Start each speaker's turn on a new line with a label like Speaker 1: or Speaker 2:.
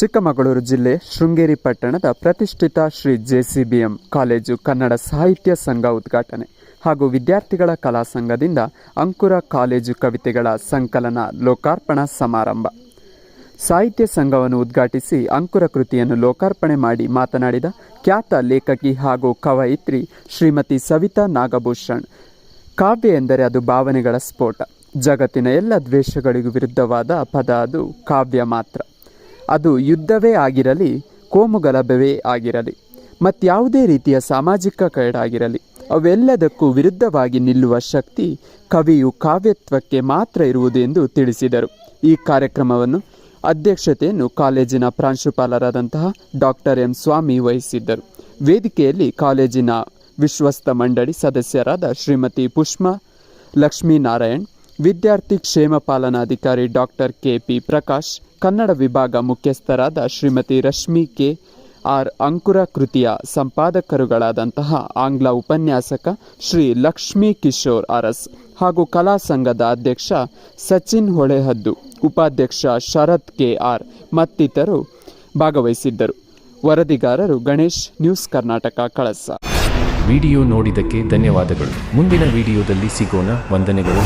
Speaker 1: ಚಿಕ್ಕಮಗಳೂರು ಜಿಲ್ಲೆ ಶೃಂಗೇರಿ ಪಟ್ಟಣದ ಪ್ರತಿಷ್ಠಿತ ಶ್ರೀ ಜೆಸಿಬಿಎಂ ಕಾಲೇಜು ಕನ್ನಡ ಸಾಹಿತ್ಯ ಸಂಘ ಉದ್ಘಾಟನೆ ಹಾಗೂ ವಿದ್ಯಾರ್ಥಿಗಳ ಕಲಾ ಸಂಘದಿಂದ ಅಂಕುರ ಕಾಲೇಜು ಕವಿತೆಗಳ ಸಂಕಲನ ಲೋಕಾರ್ಪಣಾ ಸಮಾರಂಭ. ಸಾಹಿತ್ಯ ಸಂಘವನ್ನು ಉದ್ಘಾಟಿಸಿ ಅಂಕುರ ಕೃತಿಯನ್ನು ಲೋಕಾರ್ಪಣೆ ಮಾಡಿ ಮಾತನಾಡಿದ ಖ್ಯಾತ ಲೇಖಕಿ ಹಾಗೂ ಕವಯಿತ್ರಿ ಶ್ರೀಮತಿ ಸವಿತಾ ನಾಗಭೂಷಣ್, ಕಾವ್ಯ ಎಂದರೆ ಅದು ಭಾವನೆಗಳ ಸ್ಫೋಟ. ಜಗತ್ತಿನ ಎಲ್ಲ ದ್ವೇಷಗಳಿಗೂ ವಿರುದ್ಧವಾದ ಪದ ಅದು ಕಾವ್ಯ ಮಾತ್ರ. ಅದು ಯುದ್ಧವೇ ಆಗಿರಲಿ ಕೋಮುಗಲಭವೇ ಆಗಿರಲಿ ಮತ್ತಾವುದೇ ರೀತಿಯ ಸಾಮಾಜಿಕ ಕೈಡಾಗಿರಲಿ ಅವೆಲ್ಲದಕ್ಕೂ ವಿರುದ್ಧವಾಗಿ ನಿಲ್ಲುವ ಶಕ್ತಿ ಕವಿಯು ಕಾವ್ಯತ್ವಕ್ಕೆ ಮಾತ್ರ ಇರುವುದು ಎಂದು ತಿಳಿಸಿದರು. ಈ ಕಾರ್ಯಕ್ರಮವನ್ನು ಅಧ್ಯಕ್ಷತೆಯನ್ನು ಕಾಲೇಜಿನ ಪ್ರಾಂಶುಪಾಲರಾದಂತಹ ಡಾಕ್ಟರ್ ಎಂ ಸ್ವಾಮಿ ವಹಿಸಿದ್ದರು. ವೇದಿಕೆಯಲ್ಲಿ ಕಾಲೇಜಿನ ವಿಶ್ವಸ್ತ ಮಂಡಳಿ ಸದಸ್ಯರಾದ ಶ್ರೀಮತಿ ಪುಷ್ಮಾ, ಲಕ್ಷ್ಮೀನಾರಾಯಣ್ ವಿದ್ಯಾರ್ಥಿ ಕ್ಷೇಮ ಪಾಲನಾಧಿಕಾರಿ doctor K P Prakash, Kannada ವಿಭಾಗ ಮುಖ್ಯಸ್ಥರಾದ ಶ್ರೀಮತಿ ರಶ್ಮಿ ಕೆ. ಆರ್. ಅಂಕುರ ಕೃತಿಯ ಸಂಪಾದಕರುಗಳಾದಂತಹ ಆಂಗ್ಲ ಉಪನ್ಯಾಸಕ ಶ್ರೀ ಲಕ್ಷ್ಮೀ ಕಿಶೋರ್ ಅರಸ್ ಹಾಗೂ ಕಲಾ ಸಂಘದ ಅಧ್ಯಕ್ಷ ಸಚಿನ್ ಹೊಳೆಹದ್ದು, ಉಪಾಧ್ಯಕ್ಷ ಶರತ್ ಕೆ. ಆರ್. ಮತ್ತಿತರರು ಭಾಗವಹಿಸಿದ್ದರು. ವರದಿಗಾರರು ಗಣೇಶ್, ನ್ಯೂಸ್ ಕರ್ನಾಟಕ ಕಳಸ.
Speaker 2: ವಿಡಿಯೋ ನೋಡಿದ್ದಕ್ಕೆ ಧನ್ಯವಾದಗಳು. ಮುಂದಿನ ವಿಡಿಯೋದಲ್ಲಿ ಸಿಗೋಣ. ವಂದನೆಗಳು.